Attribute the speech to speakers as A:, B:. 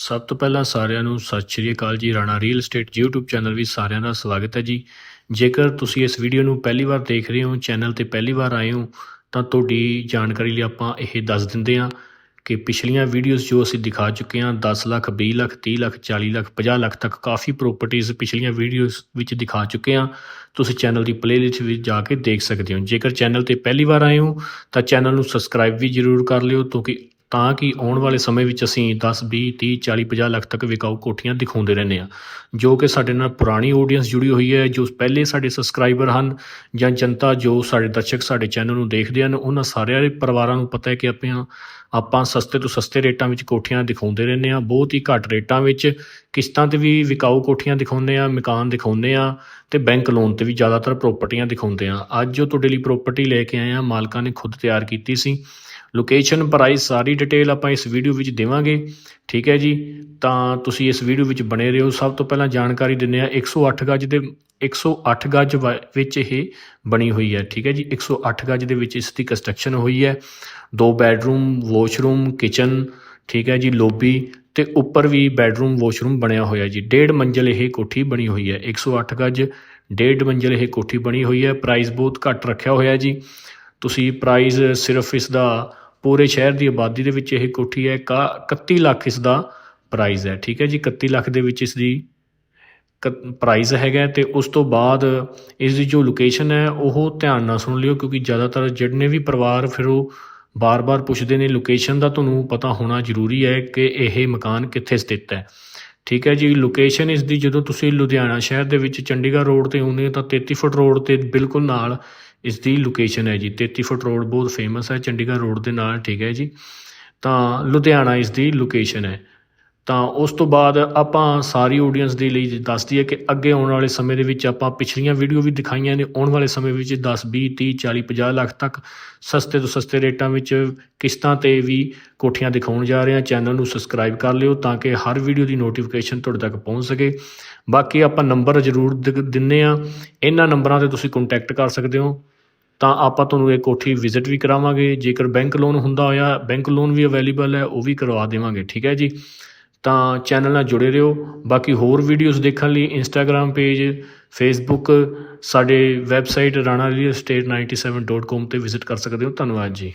A: ਸਭ ਤੋਂ ਪਹਿਲਾਂ ਸਾਰਿਆਂ ਨੂੰ Sat Shri Akal ji, Rana real estate YouTube channel ਵਿੱਚ ਸਾਰਿਆਂ ਦਾ ਸਵਾਗਤ ਹੈ ਜੀ। ਜੇਕਰ ਤੁਸੀਂ ਇਸ ਵੀਡੀਓ ਨੂੰ ਪਹਿਲੀ ਵਾਰ ਦੇਖ ਰਹੇ ਹੋ ਚੈਨਲ ਤੇ ਪਹਿਲੀ ਵਾਰ ਆਏ ਹੋ, ਤਾਂ ਤੁਹਾਡੀ ਜਾਣਕਾਰੀ ਲਈ ਆਪਾਂ ਇਹ ਦੱਸ ਦਿੰਦੇ ਹਾਂ ਕਿ ਪਿਛਲੀਆਂ ਵੀਡੀਓਜ਼ ਜੋ ਅਸੀਂ ਦਿਖਾ ਚੁੱਕੇ ਹਾਂ 10 ਲੱਖ 20 ਲੱਖ 30 ਲੱਖ 40 ਲੱਖ 50 ਲੱਖ ਤੱਕ ਕਾਫੀ ਪ੍ਰੋਪਰਟੀਆਂ ਪਿਛਲੀਆਂ ਵੀਡੀਓਜ਼ ਵਿੱਚ ਦਿਖਾ ਚੁੱਕੇ ਹਾਂ। ਤੁਸੀਂ ਚੈਨਲ ਦੀ ਪਲੇਲਿਸਟ ਵਿੱਚ ਜਾ ਕੇ ਦੇਖ ਸਕਦੇ ਹੋ। ਜੇਕਰ ਚੈਨਲ ਤੇ ਪਹਿਲੀ ਵਾਰ ਆਏ ਹੋ, ਤਾਂ ਚੈਨਲ ਨੂੰ ਸਬਸਕ੍ਰਾਈਬ ਵੀ ਜ਼ਰੂਰ ਕਰ ਲਿਓ, ਕਿਉਂਕਿ ਤਾਂ ਕਿ ਆਉਣ ਵਾਲੇ ਸਮੇਂ ਵਿੱਚ ਅਸੀਂ 10 20 30 40 50 ਲੱਖ ਤੱਕ ਵਿਕਾਊ ਕੋਠੀਆਂ ਦਿਖਾਉਂਦੇ ਰਹਿੰਦੇ ਹਾਂ। ਜੋ ਕਿ ਸਾਡੇ ਨਾਲ ਪੁਰਾਣੀ ਆਡੀਅנס ਜੁੜੀ ਹੋਈ ਹੈ, ਜੋ ਪਹਿਲੇ ਸਾਡੇ ਸਬਸਕ੍ਰਾਈਬਰ ਹਨ ਜਾਂ ਜਨਤਾ, ਜੋ ਸਾਡੇ ਦਰਸ਼ਕ ਸਾਡੇ ਚੈਨਲ ਨੂੰ ਦੇਖਦੇ ਹਨ, ਉਹਨਾਂ ਸਾਰਿਆਂ ਦੇ ਪਰਿਵਾਰਾਂ ਨੂੰ ਪਤਾ ਹੈ ਕਿ ਆਪਾਂ ਆਪਾਂ ਸਸਤੇ ਤੋਂ ਸਸਤੇ ਰੇਟਾਂ ਵਿੱਚ ਕੋਠੀਆਂ ਦਿਖਾਉਂਦੇ ਰਹਿੰਦੇ ਹਾਂ। ਬਹੁਤ ਹੀ ਘੱਟ ਰੇਟਾਂ ਵਿੱਚ ਕਿਸ਼ਤਾਂ ਤੇ ਵੀ ਵਿਕਾਊ ਕੋਠੀਆਂ ਦਿਖਾਉਂਦੇ ਆ ਮਕਾਨ ਦਿਖਾਉਂਦੇ ਆ ਤੇ ਬੈਂਕ ਲੋਨ ਤੇ ਵੀ ਜ਼ਿਆਦਾਤਰ ਪ੍ਰਾਪਰਟੀਆਂ ਦਿਖਾਉਂਦੇ ਆ ਅੱਜ ਜੋ ਤੁਹਾਡੇ ਲਈ ਪ੍ਰਾਪਰਟੀ ਲੈ ਕੇ ਆਏ ਆ ਮਾਲਕਾਂ ਨੇ ਖੁਦ ਤਿਆਰ ਕੀਤੀ ਸੀ। ਲੋਕੇਸ਼ਨ ਪ੍ਰਾਈਸ ਸਾਰੀ ਡਿਟੇਲ ਆਪਾਂ ਇਸ ਵੀਡੀਓ ਵਿੱਚ ਦੇਵਾਂਗੇ। ਠੀਕ ਹੈ ਜੀ? ਤਾਂ ਤੁਸੀਂ ਇਸ ਵੀਡੀਓ ਵਿੱਚ ਬਣੇ ਰਹੋ। ਸਭ ਤੋਂ ਪਹਿਲਾਂ ਜਾਣਕਾਰੀ ਦਿੰਦੇ ਆ 108 ਗਜ ਦੇ 108 ਗੱਜ ਵ- ਵਿੱਚ ਇਹ ਬਣੀ ਹੋਈ ਹੈ। ਠੀਕ ਹੈ ਜੀ? 108 ਗਜ ਦੇ ਵਿੱਚ ਇਸ ਦੀ ਕੰਸਟਰਕਸ਼ਨ ਹੋਈ ਹੈ। ਦੋ ਬੈਡਰੂਮ ਵਾਸ਼ਰੂਮ ਕਿਚਨ ਠੀਕ ਹੈ ਜੀ? ਲੋਬੀ ਤੇ ਉੱਪਰ ਵੀ ਬੈਡਰੂਮ ਵਾਸ਼ਰੂਮ ਬਣਿਆ ਹੋਇਆ ਜੀ। ਡੇਢ ਮੰਜ਼ਲ ਇਹ ਕੋਠੀ ਬਣੀ ਹੋਈ ਹੈ। 108 ਗੱਜ, ਡੇਢ ਮੰਜ਼ਲ ਇਹ ਕੋਠੀ ਬਣੀ ਹੋਈ ਹੈ। ਪ੍ਰਾਈਸ ਬਹੁਤ ਘੱਟ ਰੱਖਿਆ ਹੋਇਆ ਜੀ। ਤੁਸੀਂ ਪ੍ਰਾਈਸ ਸਿਰਫ ਇਸ ਦਾ ਪੂਰੇ ਸ਼ਹਿਰ ਦੀ ਆਬਾਦੀ ਦੇ ਵਿੱਚ ਇਹ ਕੋਠੀ ਹੈ, ਕਾ- 31 ਲੱਖ ਇਸ ਦਾ ਪ੍ਰਾਈਜ਼ ਹੈ, ਠੀਕ ਹੈ ਜੀ? 31 ਲੱਖ ਦੇ ਵਿੱਚ ਇਸ ਦੀ ਪ੍ਰਾਈਜ਼ ਹੈਗਾ ਤੇ ਉਸ ਤੋਂ ਬਾਅਦ ਇਸ ਦੀ ਜੋ ਲੋਕੇਸ਼ਨ ਹੈ, ਉਹ ਧਿਆਨ ਨਾਲ ਸੁਣ ਲਿਓ ਕਿਉਂਕਿ ਜ਼ਿਆਦਾਤਰ ਜਿਹੜੇ ਵੀ ਪਰਿਵਾਰ ਫਿਰ ਉਹ ਬਾਰ-ਬਾਰ ਪੁੱਛਦੇ ਨੇ ਲੋਕੇਸ਼ਨ ਦਾ ਤੁਹਾਨੂੰ ਪਤਾ ਹੋਣਾ ਜ਼ਰੂਰੀ ਹੈ ਕਿ ਇਹ ਮਕਾਨ ਕਿੱਥੇ ਸਥਿਤ ਹੈ। ਠੀਕ ਹੈ ਜੀ? ਲੋਕੇਸ਼ਨ ਇਸ ਦੀ ਜਦੋਂ ਤੁਸੀਂ ਲੁਧਿਆਣਾ ਸ਼ਹਿਰ ਦੇ ਵਿੱਚ ਚੰਡੀਗੜ੍ਹ ਰੋਡ ਤੇ ਆਉਂਦੇ ਹੋ ਤਾਂ 33 ਫੁੱਟ ਰੋਡ ਤੇ ਬਿਲਕੁਲ ਨਾਲ ਇਸ ਦੀ ਲੋਕੇਸ਼ਨ ਹੈ ਜੀ। 33 ਫੁੱਟ ਰੋਡ ਬਹੁਤ ਫੇਮਸ ਹੈ। ਚੰਡੀਗੜ੍ਹ ਰੋਡ ਦੇ ਨਾਲ ਠੀਕ ਹੈ ਜੀ। ਤਾਂ ਲੁਧਿਆਣਾ ਇਸ ਦੀ ਲੋਕੇਸ਼ਨ ਹੈ। ਤਾਂ ਉਸ ਤੋਂ ਬਾਅਦ ਆਪਾਂ ਸਾਰੀ ਆਡੀਅנס ਦੇ ਲਈ ਦੱਸ ਦਈਏ ਕਿ ਅੱਗੇ ਆਉਣ ਵਾਲੇ ਸਮੇਂ ਦੇ ਵਿੱਚ ਆਪਾਂ ਪਿਛਲੀਆਂ ਵੀਡੀਓ ਵੀ ਦਿਖਾਈਆਂ ਨੇ, ਆਉਣ ਵਾਲੇ ਸਮੇਂ ਵਿੱਚ 10 20 30 40 50 ਲੱਖ ਤੱਕ ਸਸਤੇ ਤੋਂ ਸਸਤੇ ਰੇਟਾਂ ਵਿੱਚ ਕਿਸ਼ਤਾਂ ਤੇ ਵੀ ਕੋਠੀਆਂ ਦਿਖਾਉਣ ਜਾ ਰਹੇ ਹਾਂ। ਚੈਨਲ ਨੂੰ ਸਬਸਕ੍ਰਾਈਬ ਕਰ ਲਿਓ ਤਾਂ ਕਿ ਹਰ ਵੀਡੀਓ ਦੀ ਨੋਟੀਫਿਕੇਸ਼ਨ ਤੁਹਾਡੇ ਤੱਕ ਪਹੁੰਚ ਸਕੇ। ਬਾਕੀ ਆਪਾਂ ਨੰਬਰ ਜ਼ਰੂਰ ਦਿ- ਦਿੰਨੇ ਆ ਇਹਨਾਂ ਨੰਬਰਾਂ ਤੇ ਤੁਸੀਂ ਕੰਟੈਕਟ ਕਰ ਸਕਦੇ ਹੋ। ਤਾਂ ਆਪਾਂ ਤੁਹਾਨੂੰ ਇਹ ਕੋਠੀ ਵਿਜ਼ਿਟ ਵੀ ਕਰਾਵਾਂਗੇ। ਜੇਕਰ ਬੈਂਕ ਲੋਨ ਹੁੰਦਾ ਹੋਇਆ ਬੈਂਕ ਲੋਨ ਵੀ ਅਵੇਲੇਬਲ ਹੈ, ਉਹ ਵੀ ਕਰਵਾ ਦੇਵਾਂਗੇ। ਠੀਕ ਹੈ ਜੀ? ਤਾਂ ਚੈਨਲ ਨਾਲ ਜੁੜੇ ਰਹੋ। ਬਾਕੀ ਹੋਰ ਵੀਡੀਓਜ਼ ਦੇਖਣ ਲਈ ਇੰਸਟਾਗ੍ਰਾਮ ਪੇਜ ਫੇਸਬੁੱਕ ਸਾਡੇ ਵੈਬਸਾਈਟ ranarealestate97.com ਤੇ ਵਿਜ਼ਿਟ ਕਰ ਸਕਦੇ ਹੋ। ਧੰਨਵਾਦ ਜੀ।